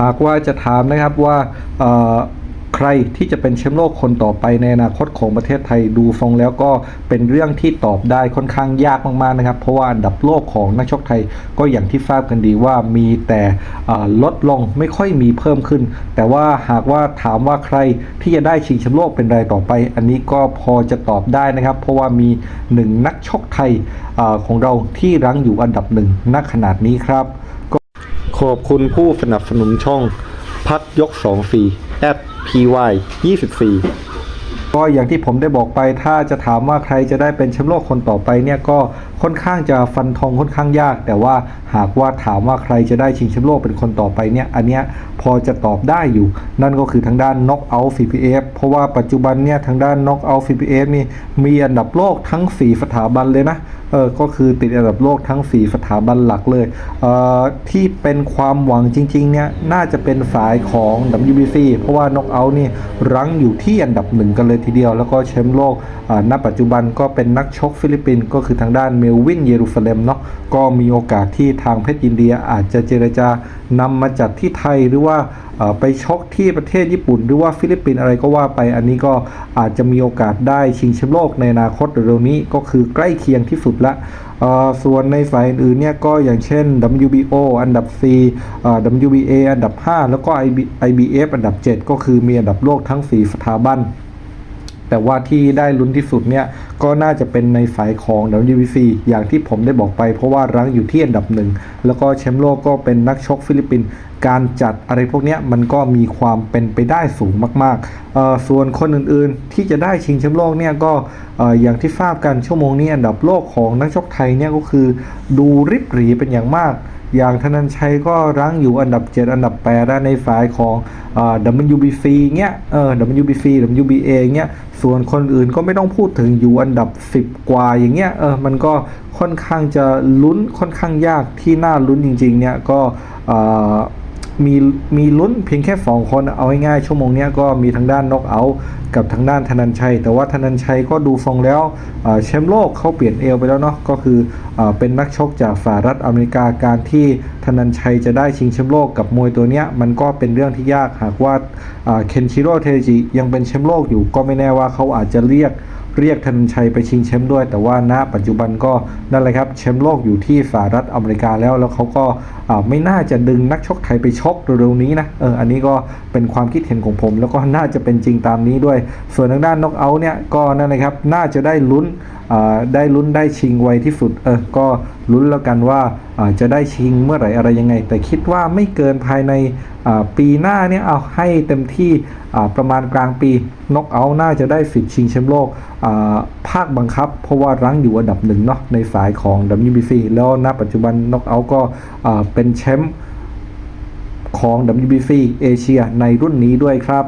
หากว่าจะถามนะครับว่าใครที่จะเป็นแชมป์โลกคนต่อไปในอนาคตของประเทศไทยดูทรงแล้วก็เป็นเรื่องที่ตอบได้ค่อนข้างยากมากๆนะครับ เพราะว่าอันดับโลกของนักชกไทยก็อย่างที่ทราบกันดีว่ามีแต่ลดลงไม่ค่อยมีเพิ่มขึ้น แต่ว่าหากว่าถามว่าใครที่จะได้ชิงแชมป์โลกเป็นรายต่อไป อันนี้ก็พอจะตอบได้นะครับ เพราะว่ามีหนึ่งนักชกไทยของเราที่รั้งอยู่อันดับหนึ่งณขนาดนี้ครับ ขอบคุณผู้สนับสนุนช่อง พักยกสองฟรี at py 24ก็อย่างที่ผมได้บอกไปถ้าจะถามว่าใครจะได้เป็นแชมป์โลกคนต่อไปเนี่ยก็ ค่อนข้างจะฟันธงค่อนข้างยาก แต่ว่าหากว่าถามว่าใครจะได้ชิงแชมป์โลกเป็นคนต่อไปเนี่ยอันเนี้ยพอจะตอบได้อยู่ นั่นก็คือทางด้าน knock out FPF เพราะว่าปัจจุบันเนี่ยทางด้าน knock out FPF นี่มีอันดับโลกทั้ง 4 สถาบันเลยนะเออก็คือติดอันดับโลกทั้ง 4 สถาบันหลักเลยเอ่อที่เป็นความหวังจริงๆเนี่ยน่าจะเป็นสายของ WBC เพราะว่า Knockout นี่รั้งอยู่ที่อันดับหนึ่งกันเลยทีเดียว แล้วก็แชมป์โลกอ่าณปัจจุบันก็เป็นนักชกฟิลิปปินส์ก็คือทางด้านเมลวินเยรูซาเล็มเนาะก็มีโอกาสที่ทางเพชรยินเดียอาจจะเจรจานำมาจัดที่ไทยหรือว่าไปชกที่ประเทศญี่ปุ่น หรือว่าฟิลิปปินส์อะไรก็ว่าไป อันนี้ก็อาจจะมีโอกาสได้ชิงแชมป์โลกในอนาคตเร็วนี้ก็คือใกล้เคียงที่สุดละส่วนในฝ่ายอื่นเนี่ยก็อย่างเช่น WBO อันดับ 4 WBA อันดับ 5 แล้วก็ IBF อันดับ 7 ก็คือมีอันดับโลกทั้ง 4 สถาบัน แต่ว่าที่ได้ลุ้นที่สุดเนี่ยก็น่าจะเป็นในสายของ WBC อย่างที่ผมได้บอกไปเพราะว่ารั้งอยู่ที่อันดับหนึ่งแล้วก็แชมป์โลกก็เป็นนักชกฟิลิปปินส์การจัดอะไรพวกเนี้ยมันก็มีความเป็นไปได้สูงมากๆเออส่วนคนอื่นๆที่จะได้ชิงแชมป์โลกเนี่ยก็เอ่ออย่างที่ทราบกันชั่วโมงนี้อันดับโลกของนักชกไทยเนี่ยก็คือดูริบหรีเป็นอย่างมาก อย่างธนันชัยก็รั้งอยู่อันดับ 7 อันดับ8และในฝ่ายของเอ่อ WBC เงี้ยเออ WBC WBA เงี้ยส่วนคนอื่นก็ไม่ต้องพูดถึงอยู่อันดับ 10 กว่าอย่างเงี้ยเออมันก็ค่อนข้างจะลุ้นค่อนข้างยากที่น่าลุ้นจริง ๆ เนี่ยก็เอ่อ มีมีลุ้นเพียงแค่ 2 คนเอาง่ายๆชั่วโมงนี้ก็มีทางด้านน็อกเอากับทางด้านธนันชัย แต่ว่าธนันชัยก็ดูทรงแล้วแชมป์โลกเขาเปลี่ยนเอวไปแล้วเนาะก็คือเออเป็นนักชกจากสหรัฐอเมริกาการที่ธนันชัยจะได้ชิงแชมป์โลกกับมวยตัวเนี้ยมันก็เป็นเรื่องที่ยากหากว่าเคนชิโร่เทจิยังเป็นแชมป์โลกอยู่ก็ไม่แน่ว่าเขาอาจจะเรียก เรียกธนชัยไปชิงแชมป์ด้วย แต่ว่าณปัจจุบันก็นั่นแหละครับแชมป์โลกอยู่ที่สหรัฐอเมริกาแล้วแล้วเขาก็ไม่น่าจะดึงนักชกไทยไปชกเร็วๆนี้นะเอออันนี้ก็เป็นความคิดเห็นของผม แล้วก็น่าจะเป็นจริงตามนี้ด้วย ส่วนทางด้านน็อกเอาท์เนี่ยก็นั่นนะครับน่าจะได้ลุ้นได้ลุ้นได้ชิงไวที่สุดเออก็ลุ้นแล้วกันว่า จะได้ชิงเมื่อไหร่อะไรยังไง แต่คิดว่าไม่เกินภายในปีหน้าเนี่ยเอาให้เต็มที่ประมาณกลางปีนกเอาน่าจะได้สิทธิ์ชิงแชมป์โลกภาคบังคับ เพราะว่ารั้งอยู่อันดับหนึ่งเนาะในสายของ WBC แล้วณปัจจุบันนกเอาก็เป็นแชมป์ของ WBC เอเชียในรุ่นนี้ด้วยครับ